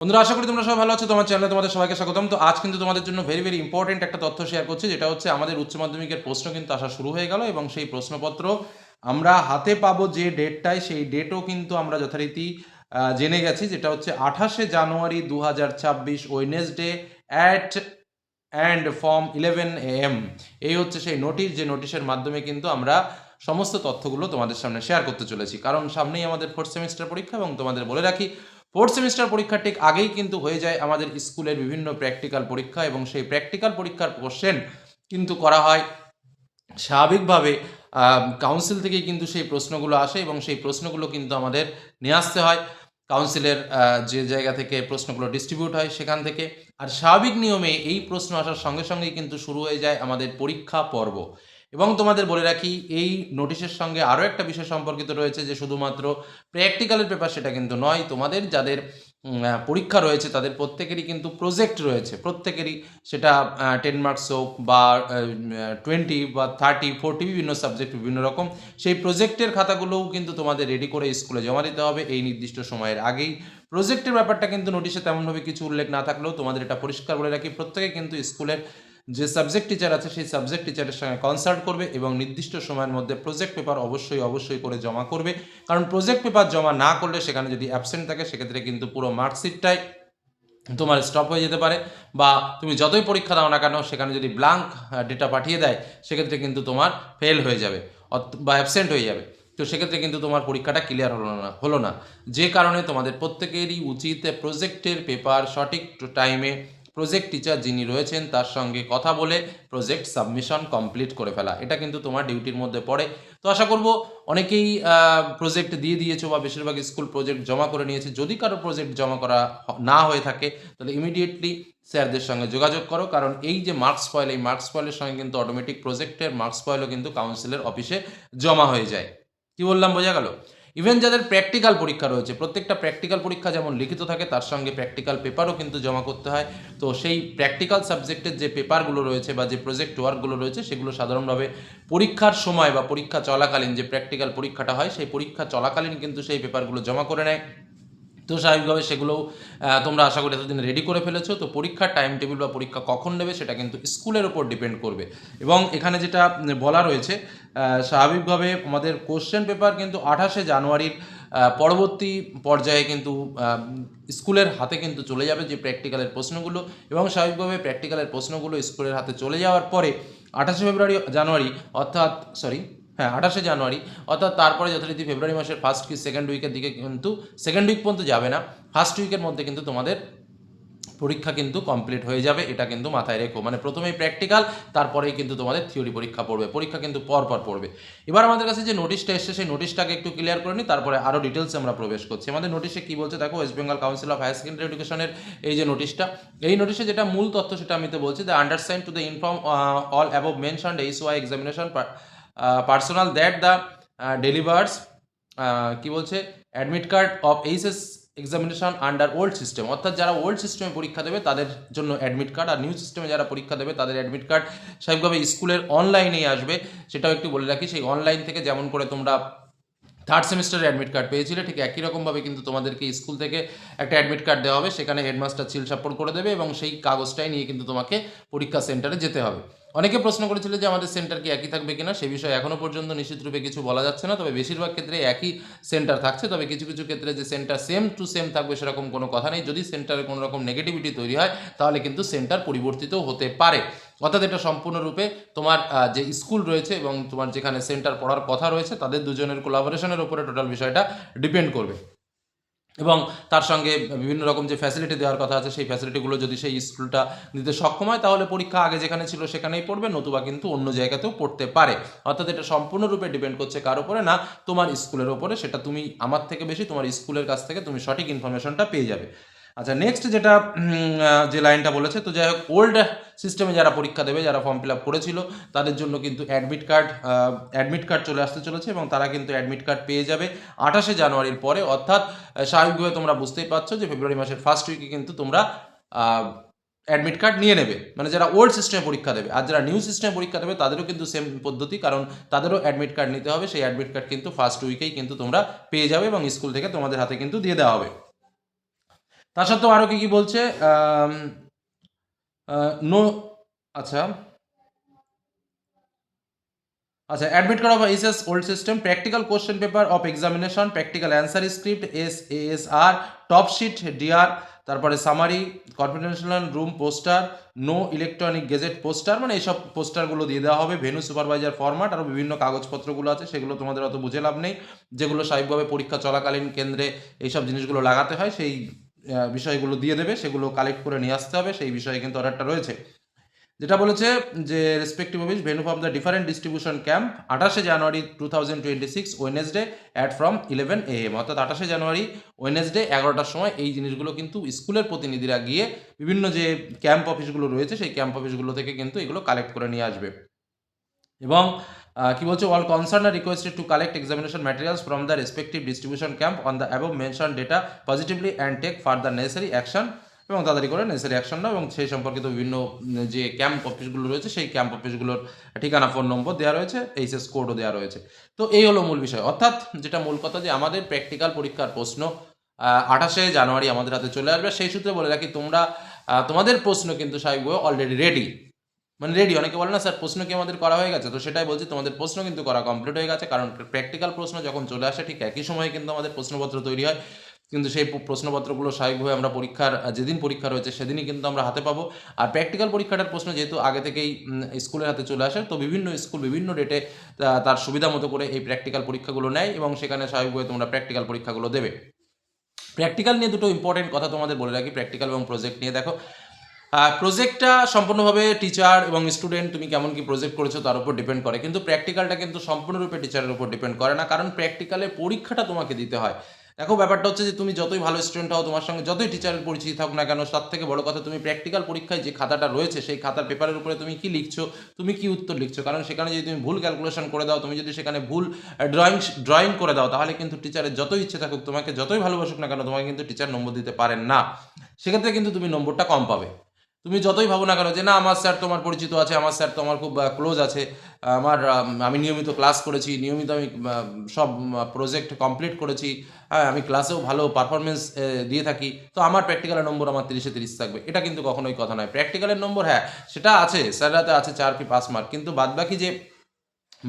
বন্ধুরা, আশা করি তোমরা সবাই ভালো আছো। তোমার চ্যানেলে তোমাদের সবাইকে স্বাগতম। তো আজ কিন্তু তোমাদের জন্য ভেরি ভেরি ইম্পর্টেন্ট একটা তথ্য শেয়ার করছি, যেটা হচ্ছে আমাদের উচ্চ মাধ্যমিকের প্রশ্ন কিন্তু আসা শুরু হয়ে গেল এবং সেই প্রশ্নপত্র আমরা হাতে পাবো যে ডেটটায় সেই ডেটও কিন্তু আমরা যথারীতি জেনে গেছি। যেটা হচ্ছে আঠাশে জানুয়ারি দু হাজার ছাব্বিশ Wednesday at and from eleven M এই হচ্ছে সেই নোটিশ যে নোটিশের মাধ্যমে কিন্তু আমরা সমস্ত তথ্যগুলো তোমাদের সামনে শেয়ার করতে চলেছি। কারণ সামনেই আমাদের ফোর্থ সেমিস্টার পরীক্ষা এবং তোমাদের বলে রাখি ফোর্থ সেমিস্টার পরীক্ষার ঠিক আগেই কিন্তু হয়ে যায় আমাদের স্কুলের বিভিন্ন প্র্যাকটিক্যাল পরীক্ষা এবং সেই প্র্যাকটিক্যাল পরীক্ষার কোশ্চেন কিন্তু করা হয়। স্বাভাবিকভাবে কাউন্সিল থেকেই কিন্তু সেই প্রশ্নগুলো আসে এবং সেই প্রশ্নগুলো কিন্তু আমাদের নিয়ে আসতে হয়। কাউন্সিলের যে জায়গা থেকে প্রশ্নগুলো ডিস্ট্রিবিউট হয় সেখান থেকে। আর স্বাভাবিক নিয়মে এই প্রশ্ন আসার সঙ্গে সঙ্গেই কিন্তু শুরু হয়ে যায় আমাদের পরীক্ষা পর্ব। এবং তোমাদের বলে রাখি, এই নোটিশের সঙ্গে আরও একটা বিষয় সম্পর্কিত রয়েছে যে শুধুমাত্র প্র্যাকটিক্যালের পেপার সেটা কিন্তু নয়, তোমাদের যাদের পরীক্ষা রয়েছে তাদের প্রত্যেকেরই কিন্তু প্রজেক্ট রয়েছে। প্রত্যেকেরই সেটা টেন মার্কস হোক বা টোয়েন্টি বা থার্টি ফোরটি বিভিন্ন সাবজেক্ট বিভিন্ন রকম, সেই প্রজেক্টের খাতাগুলোও কিন্তু তোমাদের রেডি করে স্কুলে জমা দিতে হবে এই নির্দিষ্ট সময়ের আগেই। প্রজেক্টের ব্যাপারটা কিন্তু নোটিশে তেমনভাবে কিছু উল্লেখ না থাকলেও তোমাদের এটা পরিষ্কার বলে রাখি, প্রত্যেকে কিন্তু স্কুলের যে সাবজেক্ট টিচার আছে, সেই সাবজেক্ট টিচারের সঙ্গে কনসাল্ট করবে এবং নির্দিষ্ট সময়ের মধ্যে প্রজেক্ট পেপার অবশ্যই অবশ্যই করে জমা করবে। কারণ প্রজেক্ট পেপার জমা না করলে সেখানে যদি অ্যাবসেন্ট থাকে, সেক্ষেত্রে কিন্তু পুরো মার্কশিটটাই তোমার স্টপ হয়ে যেতে পারে বা তুমি যতই পরীক্ষা দাও না কেন, সেখানে যদি ব্লাঙ্ক ডেটা পাঠিয়ে দেয়, সেক্ষেত্রে কিন্তু তোমার ফেল হয়ে যাবে বা অ্যাবসেন্ট হয়ে যাবে। তো সেক্ষেত্রে কিন্তু তোমার পরীক্ষাটা ক্লিয়ার হলো না হলো না। যে কারণে তোমাদের প্রত্যেকেরই উচিত প্রজেক্টের পেপার সঠিক টাইমে প্রজেক্ট টিচার যিনি রয়েছেন, তার সঙ্গে কথা বলে প্রজেক্ট সাবমিশন কমপ্লিট করে ফেলা। এটা কিন্তু তোমার ডিউটির মধ্যে পড়ে। তো আশা করব অনেকেই প্রজেক্ট দিয়ে দিয়েছ বা বেশিরভাগ স্কুল প্রজেক্ট জমা করে নিয়েছে। যদি কারও প্রজেক্ট জমা করা না হয়ে থাকে, তাহলে ইমিডিয়েটলি স্যারদের সঙ্গে যোগাযোগ করো। কারণ এই যে মার্কস ফয়েল এই মার্কস ফয়েলের সঙ্গে কিন্তু অটোমেটিক প্রজেক্টের মার্কস ফয়েলও কিন্তু কাউন্সিলের অফিসে জমা হয়ে যায়। কি বললাম, বোঝা গেল? ইভেন যাদের প্র্যাকটিক্যাল পরীক্ষা রয়েছে, প্রত্যেকটা প্র্যাকটিক্যাল পরীক্ষা যেমন লিখিত থাকে, তার সঙ্গে প্র্যাকটিক্যাল পেপারও কিন্তু জমা করতে হয়। তো সেই প্র্যাকটিক্যাল সাবজেক্টের যে পেপারগুলো রয়েছে বা যে প্রজেক্ট ওয়ার্কগুলো রয়েছে, সেগুলো সাধারণভাবে পরীক্ষার সময় বা পরীক্ষা চলাকালীন যে প্র্যাকটিক্যাল পরীক্ষাটা হয়, সেই পরীক্ষা চলাকালীন কিন্তু সেই পেপারগুলো জমা করে নেয়। তো স্বাভাবিকভাবে সেগুলোও তোমরা আশা করি এতদিন রেডি করে ফেলেছো। তো পরীক্ষার টাইম টেবিল বা পরীক্ষা কখন নেবে সেটা কিন্তু স্কুলের ওপর ডিপেন্ড করবে। এবং এখানে যেটা বলা রয়েছে স্বাভাবিকভাবে আমাদের কোশ্চেন পেপার কিন্তু আঠাশে জানুয়ারির পরবর্তী পর্যায়ে কিন্তু স্কুলের হাতে কিন্তু চলে যাবে যে প্র্যাকটিক্যালের প্রশ্নগুলো। এবং স্বাভাবিকভাবে প্র্যাকটিক্যালের প্রশ্নগুলো স্কুলের হাতে চলে যাওয়ার পরে আঠাশে ফেব্রুয়ারি, জানুয়ারি, অর্থাৎ সরি হ্যাঁ আঠাশে জানুয়ারি। অর্থাৎ তারপরে যথারীতি ফেব্রুয়ারি মাসের ফার্স্ট কি সেকেন্ড উইকের দিকে কিন্তু সেকেন্ড উইক পর্যন্ত যাবে না। ফার্স্ট উইকের মধ্যে কিন্তু তোমাদের পরীক্ষা কিন্তু কমপ্লিট হয়ে যাবে। এটা কিন্তু মাথায় রেখো। মানে প্রথমেই প্র্যাকটিক্যাল তারপরেই কিন্তু তোমাদের থিওরি পরীক্ষা পড়বে। পরীক্ষা কিন্তু পর পর পড়বে। এবার আমাদের কাছে যে নোটিশটা এসছে, সেই নোটিশটাকে একটু ক্লিয়ার করে নিই। তারপরে আরও ডিটেলসে আমরা প্রবেশ করছি। আমাদের নোটিশে কী বলছে? দেখো West Bengal Council of Higher Secondary এডুকেশনের এই যে নোটিশটা এই নোটিশে যেটা মূল তথ্য সেটা আমি তো বলছি the understand to the inform all above mention H Y examination personal that the delivers কি বলছে admit card of HS examination under old system অর্থাৎ যারা ওল্ড সিস্টেমে পরীক্ষা দেবে, তাদের জন্য অ্যাডমিট কার্ড আর নিউ সিস্টেমে যারা পরীক্ষা দেবে, তাদের অ্যাডমিট কার্ড স্বাভাবিকভাবে স্কুলের অনলাইনেই আসবে। সেটাও একটু বলে রাখি, সেই অনলাইন থেকে যেমন করে তোমরা থার্ড সেমিস্টারের অ্যাডমিট কার্ড পেয়েছিলে, ঠিক একই রকমভাবে কিন্তু তোমাদেরকে স্কুল থেকে একটা অ্যাডমিট কার্ড দেওয়া হবে। সেখানে হেডমাস্টার চিল সাপোর্ট করে দেবে এবং সেই কাগজটাই নিয়ে কিন্তু তোমাকে পরীক্ষা সেন্টারে যেতে হবে। অনেকে প্রশ্ন করেছিল যে আমাদের সেন্টার কি একই থাকবে কিনা? সে বিষয়ে এখনও পর্যন্ত নিশ্চিতরূপে কিছু বলা যাচ্ছে না। তবে বেশিরভাগ ক্ষেত্রে একই সেন্টার থাকছে। তবে কিছু কিছু ক্ষেত্রে যে সেন্টার সেম টু সেম থাকবে সেরকম কোনো কথা নেই। যদি সেন্টারে কোনো রকম নেগেটিভিটি তৈরি হয়, তাহলে কিন্তু সেন্টার পরিবর্তিত হতে পারে। অর্থাৎ এটা সম্পূর্ণরূপে তোমার যে স্কুল রয়েছে এবং তোমার যেখানে সেন্টার পড়ার কথা রয়েছে, তাদের দুজনের কোলাবোরেশনের উপরে টোটাল বিষয়টা ডিপেন্ড করবে। এবং তার সঙ্গে বিভিন্ন রকম যে ফ্যাসিলিটি দেওয়ার কথা আছে, সেই ফ্যাসিলিটিগুলো যদি সেই স্কুলটা দিতে সক্ষম হয়, তাহলে পরীক্ষা আগে যেখানে ছিল সেখানেই পড়বে, নতুবা কিন্তু অন্য জায়গাতেও পড়তে পারে। অর্থাৎ এটা সম্পূর্ণরূপে ডিপেন্ড করছে কার উপরে না, তোমার স্কুলের ওপরে সেটা তুমি, আমার থেকে বেশি তোমার স্কুলের কাছ থেকে তুমি সঠিক ইনফরমেশনটা পেয়ে যাবে। আচ্ছা নেক্সট যেটা যে লাইনটা বলেছে, তো যাই হোক ওল্ড সিস্টেমে যারা পরীক্ষা দেবে, যারা ফর্ম ফিল আপ করেছিল, তাদের জন্য কিন্তু অ্যাডমিট কার্ড অ্যাডমিট কার্ড চলে আসতে চলেছে এবং তারা কিন্তু অ্যাডমিট কার্ড পেয়ে যাবে আঠাশে জানুয়ারির পরে। অর্থাৎ স্বাভাবিকভাবে তোমরা বুঝতেই পারছ যে ফেব্রুয়ারি মাসের ফার্স্ট উইকে কিন্তু তোমরা অ্যাডমিট কার্ড নিয়ে নেবে। মানে যারা ওল্ড সিস্টেমে পরীক্ষা দেবে, আর যারা নিউ সিস্টেমে পরীক্ষা দেবে, তাদেরও কিন্তু সেম পদ্ধতি, কারণ তাদেরও অ্যাডমিট কার্ড নিতে হবে। সেই অ্যাডমিট কার্ড কিন্তু ফার্স্ট উইকেই কিন্তু তোমরা পেয়ে যাবে এবং স্কুল থেকে তোমাদের হাতে কিন্তু দিয়ে দেওয়া হবে। তা সত্ত্বেও আরও কি কি বলছে? নো আচ্ছা। আচ্ছা অ্যাডমিট করা বা as old system practical question paper of examination practical answer script S S R top sheet DR তারপরে summary confidential room poster no electronic gazette poster মানে এইসব পোস্টারগুলো দিয়ে দেওয়া হবে ভেনু সুপারভাইজার ফরম্যাট আরও বিভিন্ন কাগজপত্রগুলো আছে, সেগুলো তোমাদের অত বুঝে লাভ নেই, যেগুলো স্বাভাবিকভাবে পরীক্ষা চলাকালীন কেন্দ্রে এইসব জিনিসগুলো লাগাতে হয়, সেই বিষয়গুলো দিয়ে দেবে, সেগুলো কালেক্ট করে নিয়ে আসতে হবে, সেই বিষয়ে কিন্তু অর্ডারটা রয়েছে। যেটা বলেছে যে respective office venue from the different distribution camp আঠাশে January two thousand twenty six Wednesday at from eleven A M অর্থাৎ আঠাশে জানুয়ারি ওয়েনেসডে এগারোটার সময় এই জিনিসগুলো কিন্তু স্কুলের প্রতিনিধিরা গিয়ে বিভিন্ন যে ক্যাম্প অফিসগুলো রয়েছে, সেই ক্যাম্প অফিসগুলো থেকে কিন্তু এগুলো কালেক্ট করে নিয়ে আসবে। এবং কি বলছে all concern are requested to collect examination materials from the respective distribution camp on the above mention data positively and take further necessary action এবং তাড়াতাড়ি করে নেসেসারি অ্যাকশন নাও এবং সেই সম্পর্কিত বিভিন্ন যে ক্যাম্প অফিসগুলো রয়েছে, সেই ক্যাম্প অফিসগুলোর ঠিকানা ফোন নম্বর দেওয়া রয়েছে এইচএস কোডও দেওয়া রয়েছে। তো এই হলো মূল বিষয়। অর্থাৎ যেটা মূল কথা যে আমাদের প্র্যাকটিক্যাল পরীক্ষার প্রশ্ন আঠাশে জানুয়ারি আমাদের হাতে চলে আসবে। সেই সূত্রে বলে রাখি, তোমরা তোমাদের প্রশ্ন কিন্তু স্বাভাবিকভাবে অলরেডি রেডি মানে রেডি অনেকে বলে না, স্যার, প্রশ্ন কি আমাদের করা হয়ে গেছে? তো সেটাই বলছি, তোমাদের প্রশ্ন কিন্তু করা কমপ্লিট হয়ে গেছে, কারণ প্র্যাকটিক্যাল প্রশ্ন যখন চলে আসে, ঠিক একই সময়ে কিন্তু আমাদের প্রশ্নপত্র তৈরি হয়। কিন্তু সেই প্রশ্নপত্রগুলো স্বাভাবিকভাবে আমরা পরীক্ষার যেদিন পরীক্ষা রয়েছে, সেদিনই কিন্তু আমরা হাতে পাবো। আর প্র্যাকটিক্যাল পরীক্ষাটার প্রশ্ন যেহেতু আগে থেকেই স্কুলের হাতে চলে আসে, তো বিভিন্ন স্কুল বিভিন্ন ডেটে তার সুবিধা মতো করে এই প্র্যাকটিক্যাল পরীক্ষাগুলো নেয় এবং সেখানে স্বাভাবিকভাবে তোমরা প্র্যাকটিক্যাল পরীক্ষাগুলো দেবে। প্র্যাকটিক্যাল নিয়ে দুটো ইম্পর্টেন্ট কথা তোমাদের বলে রাখি প্র্যাকটিক্যাল এবং প্রজেক্ট নিয়ে। দেখো প্রজেক্টটা সম্পূর্ণভাবে টিচার এবং স্টুডেন্ট তুমি কেমন কি প্রজেক্ট করেছ তার উপর ডিপেন্ড করে। কিন্তু প্র্যাকটিক্যালটা কিন্তু সম্পূর্ণরূপে টিচারের উপর ডিপেন্ড করে না। কারণ প্র্যাকটিক্যালে পরীক্ষাটা তোমাকে দিতে হয়। দেখো, ব্যাপারটা হচ্ছে যে তুমি যতই ভালো স্টুডেন্ট হও, তোমার সঙ্গে যতই টিচারের পরিচিতি থাকুক না কেন তার থেকে বড় কথা তুমি প্র্যাকটিক্যাল পরীক্ষায় যে খাতাটা রয়েছে, সেই খাতার পেপারের উপরে তুমি কি লিখছো, তুমি কি উত্তর লিখছো? কারণ সেখানে যদি তুমি ভুল ক্যালকুলেশন করে দাও, তুমি যদি সেখানে ভুল ড্রয়িং ড্রয়িং করে দাও, তাহলে কিন্তু টিচারের যতই ইচ্ছে থাকুক, তোমাকে যতই ভালোবাসুক না কেন, তোমাকে কিন্তু টিচার নম্বর দিতে পারেন না। সেক্ষেত্রে কিন্তু তুমি নম্বরটা কম পাবে। তুমি যতই ভাবো না কেন যে, না, আমার স্যার তোমার পরিচিত আছে, আমার স্যার তো আমার খুব ক্লোজ আছে, আমার, আমি নিয়মিত ক্লাস করেছি, নিয়মিত আমি সব প্রজেক্ট কমপ্লিট করেছি হ্যাঁ আমি ক্লাসেও ভালো পারফরমেন্স দিয়ে থাকি। তো আমার প্র্যাকটিক্যালের নম্বর আমার তিরিশে তিরিশ থাকবে। এটা কিন্তু কখনোই কথা নয়। প্র্যাকটিক্যালের নম্বর হ্যাঁ সেটা আছে স্যাররাতে আছে চার কি পাঁচ মার্ক কিন্তু বাদবাকি যে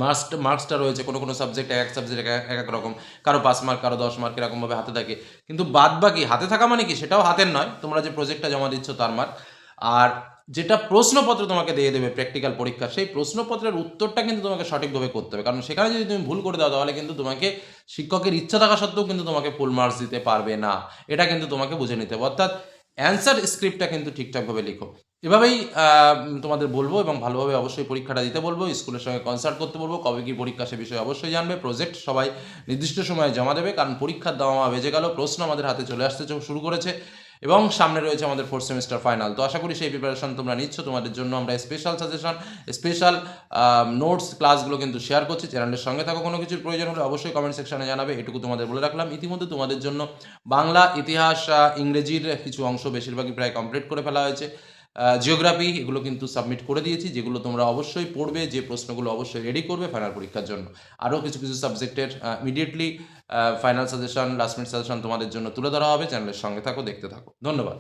মার্কস মার্কসটা রয়েছে, কোনো কোনো সাবজেক্ট এক এক সাবজেক্ট এক এক রকম, কারও পাঁচ মার্ক কারও দশ মার্ক এরকমভাবে হাতে থাকে। কিন্তু বাদ বাকি, হাতে থাকা মানে কি? সেটাও হাতের নয়। তোমরা যে প্রজেক্টটা জমা দিচ্ছ তার মার্ক আর যেটা প্রশ্নপত্র তোমাকে দিয়ে দেবে প্র্যাকটিক্যাল পরীক্ষা সেই প্রশ্নপত্রের উত্তরটা কিন্তু তোমাকে সঠিকভাবে করতে হবে। কারণ সেখানে যদি তুমি ভুল করে দাও, তাহলে কিন্তু তোমাকে শিক্ষকের ইচ্ছা থাকা সত্ত্বেও কিন্তু তোমাকে ফুল মার্কস দিতে পারবে না। এটা কিন্তু তোমাকে বুঝে নিতে হবে। অর্থাৎ অ্যান্সার স্ক্রিপ্টটা কিন্তু ঠিকঠাকভাবে লিখো। এভাবেই তোমাদের বলব এবং ভালোভাবে অবশ্যই পরীক্ষাটা দিতে বলব, স্কুলের সঙ্গে কনসাল্ট করতে বলব, কবে কি পরীক্ষা সে বিষয়ে অবশ্যই জানবে প্রজেক্ট সবাই নির্দিষ্ট সময়ে জমা দেবে, কারণ পরীক্ষার দাওয়া বেজে গেল, প্রশ্ন আমাদের হাতে চলে আসতে শুরু করেছে। এবং সামনে রয়েছে আমাদের ফোর্থ সেমিস্টার ফাইনাল তো আশা করি সেই প্রিপারেশন তোমরা নিচ্ছ। তোমাদের জন্য আমরা স্পেশাল সাজেশন স্পেশাল নোটস ক্লাসগুলো কিন্তু শেয়ার করছি। চ্যানেলের সঙ্গে থাকো, কোনো কিছুর প্রয়োজন হলে অবশ্যই কমেন্ট সেকশনে জানাবে। এটুকু তোমাদের বলে রাখলাম। ইতিমধ্যে তোমাদের জন্য বাংলা, ইতিহাস ইংরেজির কিছু অংশ বেশিরভাগই প্রায় কমপ্লিট করে ফেলা হয়েছে। জিওগ্রাফি এগুলো কিন্তু সাবমিট করে দিয়েছি, যেগুলো তোমরা অবশ্যই পড়বে, যে প্রশ্নগুলো অবশ্যই রেডি করবে ফাইনাল পরীক্ষার জন্য। আরও কিছু কিছু সাবজেক্টের immediately final suggestion last minute suggestion তোমাদের জন্য তুলে ধরা হবে চ্যানেলের সঙ্গে থাকো, দেখতে থাকো। ধন্যবাদ।